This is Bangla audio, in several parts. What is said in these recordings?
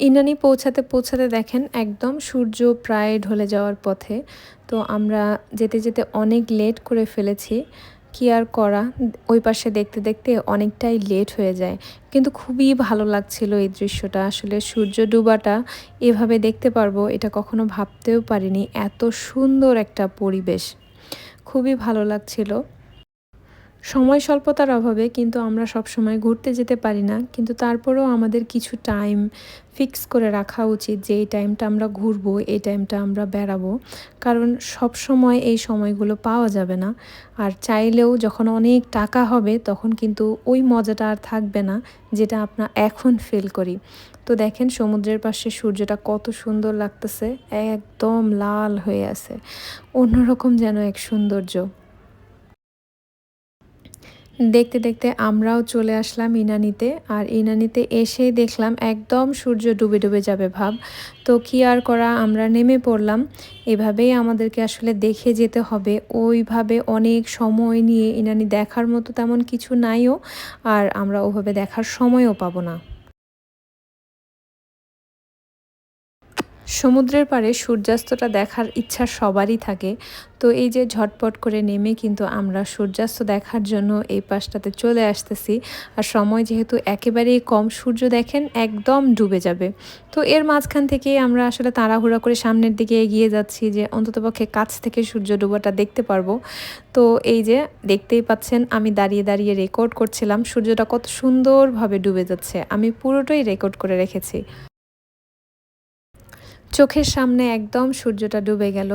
ইনানি পৌঁছাতে পৌঁছাতে দেখেন একদম সূর্য প্রায় ঢলে যাওয়ার পথে। তো আমরা যেতে যেতে অনেক লেট করে ফেলেছি। কি আর করা? ওই পাশে দেখতে দেখতে অনেকটাই লেট হয়ে যায়। কিন্তু খুবই ভালো লাগছিল এই দৃশ্যটা। আসলে সূর্য ডুবাটা এভাবে দেখতে পারব, এটা কখনো ভাবতেও পারিনি। এত সুন্দর একটা পরিবেশ। খুবই ভালো লাগছিল। সময় স্বল্পতার অভাবে কিন্তু আমরা সব সময় ঘুরতে যেতে পারি না, কিন্তু তারপরেও আমাদের কিছু টাইম ফিক্স করে রাখা উচিত যে এই টাইমটা আমরা ঘুরবো, এই টাইমটা আমরা বেড়াবো। কারণ সব সময় এই সময়গুলো পাওয়া যাবে না। আর চাইলেও যখন অনেক টাকা হবে তখন কিন্তু ওই মজাটা আর থাকবে না যেটা আপনার এখন ফিল করি। তো দেখেন সমুদ্রের পাশে সূর্যটা কত সুন্দর লাগতেছে, একদম লাল হয়ে আছে। অন্যরকম যেন এক সৌন্দর্য। দেখতে দেখতে আমরাও চলে আসলাম ইনানিতে। আর ইনানিতে এসেই দেখলাম একদম সূর্য ডুবে ডুবে যাবে ভাব। তো কি আর করা, আমরা নেমে পড়লাম। এভাবেই আমাদেরকে আসলে দেখে যেতে হবে। ওইভাবে অনেক সময় নিয়ে ইনানি দেখার মতো তেমন কিছু নাইও। আর আমরা ওভাবে দেখার সময়ও পাবো না। সমুদ্রের পাড়ে সূর্যাস্তটা দেখার ইচ্ছা সবারই থাকে। তো এই যে ঝটপট করে নেমে কিন্তু আমরা সূর্যাস্ত দেখার জন্য এই পাশটাতে চলে আসতেছি। আর সময় যেহেতু একেবারেই কম, সূর্য দেখেন একদম ডুবে যাবে। তো এর মাঝখান থেকে আমরা আসলে তাড়াহুড়া করে সামনের দিকে এগিয়ে যাচ্ছি যে অন্ততপক্ষে কাছ থেকে সূর্য ডুবাটা দেখতে পারব। তো এই যে দেখতেই পাচ্ছেন, আমি দাঁড়িয়ে দাঁড়িয়ে রেকর্ড করছিলাম, সূর্যটা কত সুন্দরভাবে ডুবে যাচ্ছে। আমি পুরোটাই রেকর্ড করে রেখেছি। চোখের সামনে একদম সূর্যটা ডুবে গেল।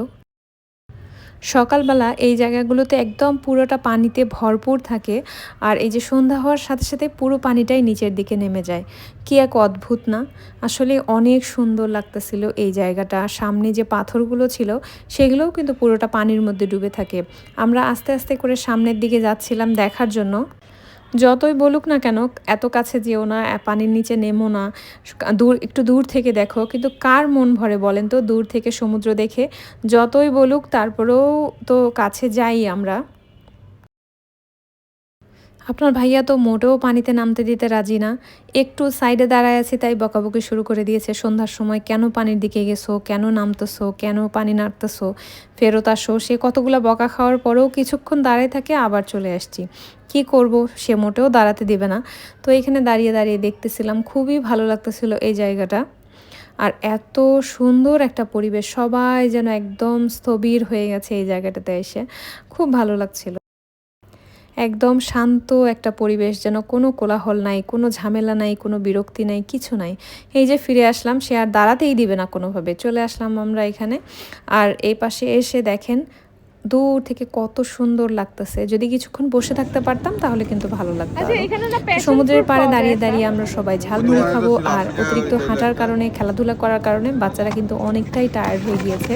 সকালবেলা এই জায়গাগুলোতে একদম পুরোটা পানিতে ভরপুর থাকে আর এই যে সন্ধ্যা হওয়ার সাথে সাথে পুরো পানিটাই নিচের দিকে নেমে যায়। কি এক অদ্ভুত না? আসলে অনেক সুন্দর লাগতেছিল এই জায়গাটা। সামনে যে পাথরগুলো ছিল, সেগুলোও কিন্তু পুরোটা পানির মধ্যে ডুবে থাকে। আমরা আস্তে আস্তে করে সামনের দিকে যাচ্ছিলাম দেখার জন্য। যতই বলুক না কেন, এত কাছে যেও না পানির নিচে নেমো না, দূর, একটু দূর থেকে দেখো। কিন্তু কার মন ভরে বলেন তো? দূর থেকে সমুদ্র দেখে যতই বলুক, তারপরেও তো কাছে যাই আমরা। আপনার ভাইয়া তো মোটেও পানিতে নামতে দিতে রাজি না। একটু সাইডে দাঁড়ায় আছি তাই বকাবকি শুরু করে দিয়েছে। সন্ধ্যার সময় কেন পানির দিকে গেছো? কেন নামতেছো? কেন পানি নাড়তেছো? ফেরত আসো। সে কতগুলো বকা খাওয়ার পরেও কিছুক্ষণ দাঁড়ায় থাকে, আবার চলে আসছি। কি করব? সে মোটেও দাঁড়াতে দেবে না। তো এখানে দাঁড়িয়ে দাঁড়িয়ে দেখতেছিলাম, খুবই ভালো লাগতেছিল এই জায়গাটা। আর এত সুন্দর একটা পরিবেশ, সবাই যেন একদম স্থবির হয়ে গেছে এই জায়গাটাতে এসে। খুব ভালো লাগছিল। একদম শান্ত একটা পরিবেশ যেন কোনো কোলাহল নাই কোনো ঝামেলা নাই কোনো বিরক্তি নাই কিছু নাই। এই যে ফিরে আসলাম সে আর দাঁড়াতেই দিবে না কোনোভাবে। চলে আসলাম আমরা এখানে। আর এই পাশে এসে দেখেন দূর থেকে কত সুন্দর লাগতেছে। যদি কিছুক্ষণ বসে থাকতে পারতাম তাহলে কিন্তু ভালো লাগতো আচ্ছা, সমুদ্রের পাড়ে দাঁড়িয়ে দাঁড়িয়ে আমরা সবাই ঝালমুড়ি খাব। আর অতিরিক্ত হাঁটার কারণে খেলাধুলা করার কারণে বাচ্চারা কিন্তু অনেকটাই টায়ার্ড হয়ে গিয়েছে।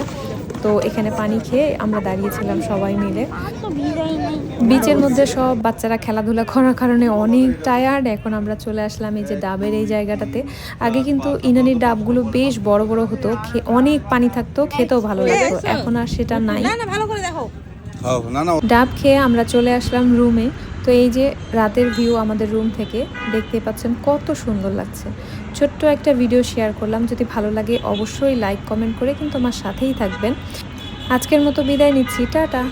তো এখানে পানি খেয়ে আমরা দাঁড়িয়েছিলাম সবাই মিলে। বিচের মধ্যে সব বাচ্চারা খেলাধুলা করার কারণে অনেক টায়ার্ড এখন আমরা চলে আসলাম এই যে ডাবের এই জায়গাটাতে। আগে কিন্তু ইনানির ডাবগুলো বেশ বড় বড় হতো অনেক পানি থাকতো খেতেও ভালো লাগতো। এখন আর সেটা নাই। ডাব খেয়ে আমরা চলে আসলাম রুমে। তো এই যে রাতের ভিউ আমাদের রুম থেকে দেখতে পাচ্ছেন কত সুন্দর লাগছে। ছোট্ট একটা ভিডিও শেয়ার করলাম যদি ভালো লাগে অবশ্যই লাইক কমেন্ট করে কিন্তু আমার সাথেই থাকবেন। আজকের মতো বিদায় নিচ্ছি টাটা।